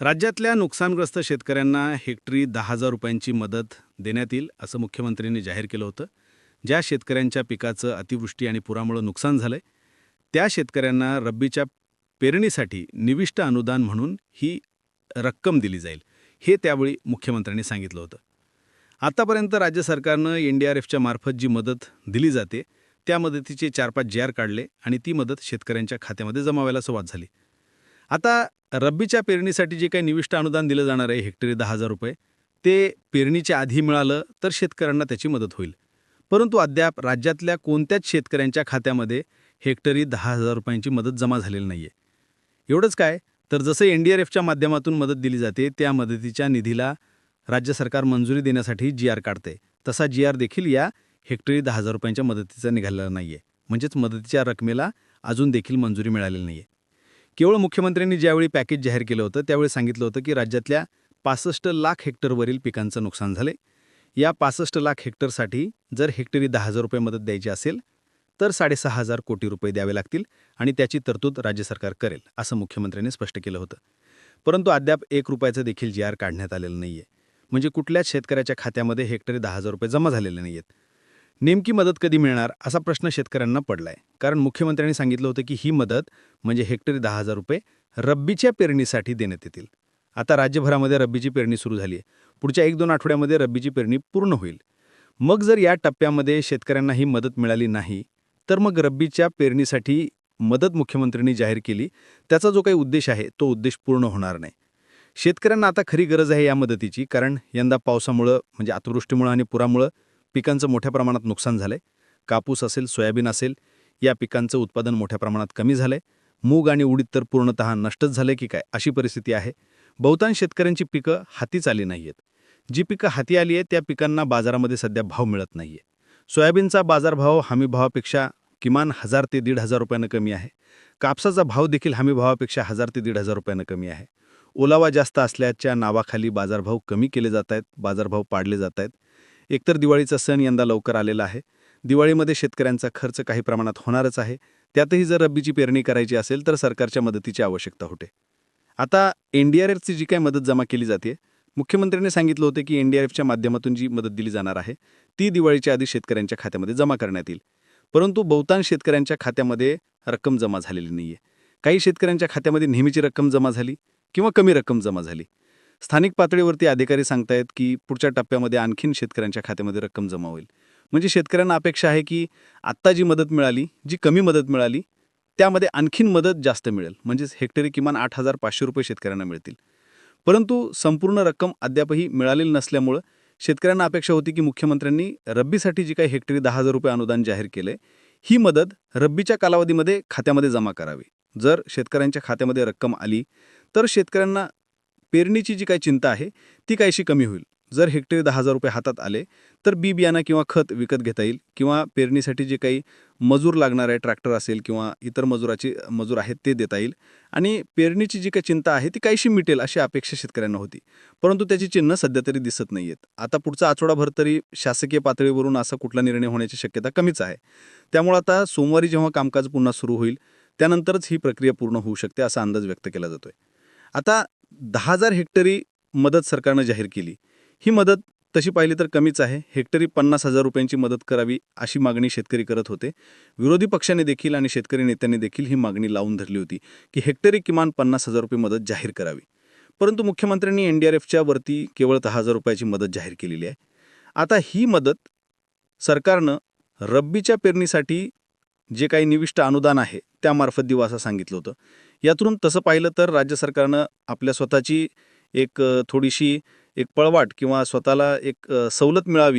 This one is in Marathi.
राज्यातल्या नुकसानग्रस्त शेतकऱ्यांना हेक्टरी दहा हजार रुपयांची मदत देण्यात येईल असं मुख्यमंत्र्यांनी जाहीर केलं होतं. ज्या शेतकऱ्यांच्या पिकाचं अतिवृष्टी आणि पुरामुळं नुकसान झालंय त्या शेतकऱ्यांना रब्बीच्या पेरणीसाठी निविष्ट अनुदान म्हणून ही रक्कम दिली जाईल हे त्यावेळी मुख्यमंत्र्यांनी सांगितलं होतं. आतापर्यंत राज्य सरकारनं एन डी आर एफच्या मार्फत जी मदत दिली जाते त्या मदतीचे चार पाच जे आर काढले आणि ती मदत शेतकऱ्यांच्या खात्यामध्ये जमा व्हायला सुरुवात झाली. आता रब्बीच्या पेरणीसाठी जे काही निविष्ट अनुदान दिलं जाणार आहे हेक्टरी दहा हजार रुपये ते पेरणीच्या आधी मिळालं तर शेतकऱ्यांना त्याची मदत होईल. परंतु अद्याप राज्यातल्या कोणत्याच शेतकऱ्यांच्या खात्यामध्ये हेक्टरी दहा हजार रुपयांची मदत जमा झालेली नाही आहे एवढंच काय तर जसं एन डी आर एफच्या माध्यमातून मदत दिली जाते त्या मदतीच्या निधीला राज्य सरकार मंजुरी देण्यासाठी जी आर काढते. तसा जी आर देखील या हेक्टरी दहा हजार रुपयांच्या मदतीचा निघालेला नाही आहे म्हणजेच मदतीच्या रकमेला अजून देखील मंजुरी मिळालेली नाही आहे केवळ मुख्यमंत्र्यांनी ज्यावेळी पॅकेज जाहीर केलं होतं त्यावेळी सांगितलं होतं की राज्यातल्या पासष्ट लाख हेक्टरवरील पिकांचं नुकसान झाले या पासष्ट लाख हेक्टरसाठी जर हेक्टरी दहा हजार रुपये मदत द्यायची असेल तर साडेसहा हजार कोटी रुपये द्यावे लागतील आणि त्याची तरतूद राज्य सरकार करेल असं मुख्यमंत्र्यांनी स्पष्ट केलं होतं. परंतु अद्याप एक रुपयाचं देखील जी आर काढण्यात आलेलं नाही आहे म्हणजे कुठल्याच शेतकऱ्याच्या खात्यामध्ये हेक्टरी दहा हजार रुपये जमा झालेले नाही आहेत नेमकी मदत कधी मिळणार असा प्रश्न शेतकऱ्यांना पडलाय. कारण मुख्यमंत्र्यांनी सांगितलं होतं की ही मदत म्हणजे हेक्टरी दहा हजार रुपये रब्बीच्या पेरणीसाठी देण्यात येतील. आता राज्यभरामध्ये रब्बीची पेरणी सुरू झाली आहे पुढच्या एक दोन आठवड्यामध्ये रब्बीची पेरणी पूर्ण होईल. मग जर या टप्प्यामध्ये शेतकऱ्यांना ही मदत मिळाली नाही तर मग रब्बीच्या पेरणीसाठी मदत मुख्यमंत्र्यांनी जाहीर केली. त्याचा जो काही उद्देश आहे तो उद्देश पूर्ण होणार नाही. शेतकऱ्यांना आता खरी गरज आहे या मदतीची कारण यंदा पावसामुळं म्हणजे अतिवृष्टीमुळं आणि पुरामुळं पिकांचं मोठ्या प्रमाणात नुकसान झालंय. कापूस असेल सोयाबीन असेल या पिकांचं उत्पादन मोठ्या प्रमाणात कमी झालंय. मूग आणि उडीद तर पूर्णतः नष्टच झाले की काय अशी परिस्थिती आहे. बहुतांश शेतकऱ्यांची पिकं हातीच आली नाहीयेत. जी पिकं हाती आली आहेत त्या पिकांना बाजारामध्ये सध्या भाव मिळत नाहीये. सोयाबीनचा बाजारभाव हमीभावापेक्षा किमान हजार ते दीड हजार रुपयानं कमी आहे. कापसाचा भाव देखील हमीभावापेक्षा हजार ते दीड हजार रुपयानं कमी आहे. ओलावा जास्त असल्याच्या नावाखाली बाजारभाव कमी केले जात आहेत बाजारभाव पाडले जात आहेत. एकतर दिवाळीचा सण यंदा लवकर आलेला आहे. दिवाळीमध्ये शेतकऱ्यांचा खर्च काही प्रमाणात होणारच आहे. त्यातही जर रब्बीची पेरणी करायची असेल तर सरकारच्या मदतीची आवश्यकता होते. आता एन डी आर एफची जी काही मदत जमा केली जाते मुख्यमंत्र्यांनी सांगितलं होतं की एन डी आर एफच्या माध्यमातून जी मदत दिली जाणार आहे ती दिवाळीच्या आधी शेतकऱ्यांच्या खात्यामध्ये जमा करण्यात येईल. परंतु बहुतांश शेतकऱ्यांच्या खात्यामध्ये रक्कम जमा झालेली नाही आहे काही शेतकऱ्यांच्या खात्यामध्ये नेहमीची रक्कम जमा झाली किंवा कमी रक्कम जमा झाली. स्थानिक पातळीवरती अधिकारी सांगतायत की पुढच्या टप्प्यामध्ये आणखीन शेतकऱ्यांच्या खात्यामध्ये रक्कम जमा होईल. म्हणजे शेतकऱ्यांना अपेक्षा आहे की आत्ता जी मदत मिळाली जी कमी मदत मिळाली त्यामध्ये आणखीन मदत जास्त मिळेल. म्हणजेच हेक्टरी किमान आठ हजार पाचशे रुपये शेतकऱ्यांना मिळतील. परंतु संपूर्ण रक्कम अद्यापही मिळालेली नसल्यामुळं शेतकऱ्यांना अपेक्षा होती की मुख्यमंत्र्यांनी रब्बीसाठी जी काही हेक्टरी दहा हजार रुपये अनुदान जाहीर केले ही मदत रब्बीच्या कालावधीमध्ये खात्यामध्ये जमा करावी. जर शेतकऱ्यांच्या खात्यामध्ये रक्कम आली तर शेतकऱ्यांना पेरणीची जी काही चिंता आहे ती काहीशी कमी होईल. जर हेक्टरी दहा हजार रुपये हातात आले तर बी बियाणं किंवा खत विकत घेता येईल किंवा पेरणीसाठी जे काही मजूर लागणार आहे ट्रॅक्टर असेल किंवा इतर मजुराची मजूर आहेत ते देता येईल. आणि पेरणीची जी काही चिंता आहे ती काहीशी मिटेल अशी अपेक्षा शेतकऱ्यांना होती. परंतु त्याची चिन्ह सध्या तरी दिसत नाही आहेत आता पुढचा आठवडाभर तरी शासकीय पातळीवरून असा कुठला निर्णय होण्याची शक्यता कमीच आहे. त्यामुळे आता सोमवारी जेव्हा कामकाज पुन्हा सुरू होईल त्यानंतरच ही प्रक्रिया पूर्ण होऊ शकते असा अंदाज व्यक्त केला जातोय. आता दहा हजार हेक्टरी मदत सरकारनं जाहीर केली. ही मदत तशी पाहिली तर कमीच आहे. हेक्टरी पन्नास हजार रुपयांची मदत करावी अशी मागणी शेतकरी करत होते. विरोधी पक्षाने देखील आणि शेतकरी नेत्यांनी देखील ही मागणी लावून धरली होती की हेक्टरी किमान पन्नास हजार रुपये मदत जाहीर करावी. परंतु मुख्यमंत्र्यांनी एन डी आर एफच्या वरती केवळ दहा हजार रुपयाची मदत जाहीर केलेली आहे. आता ही मदत सरकारनं रब्बीच्या पेरणीसाठी जे काही निविष्ट अनुदान आहे त्यामार्फत देऊ असं सांगितलं होतं. यातून तसं पाहिलं तर राज्य सरकारनं आपल्या स्वतःची एक थोडीशी एक पळवाट किंवा स्वतःला एक सवलत मिळावी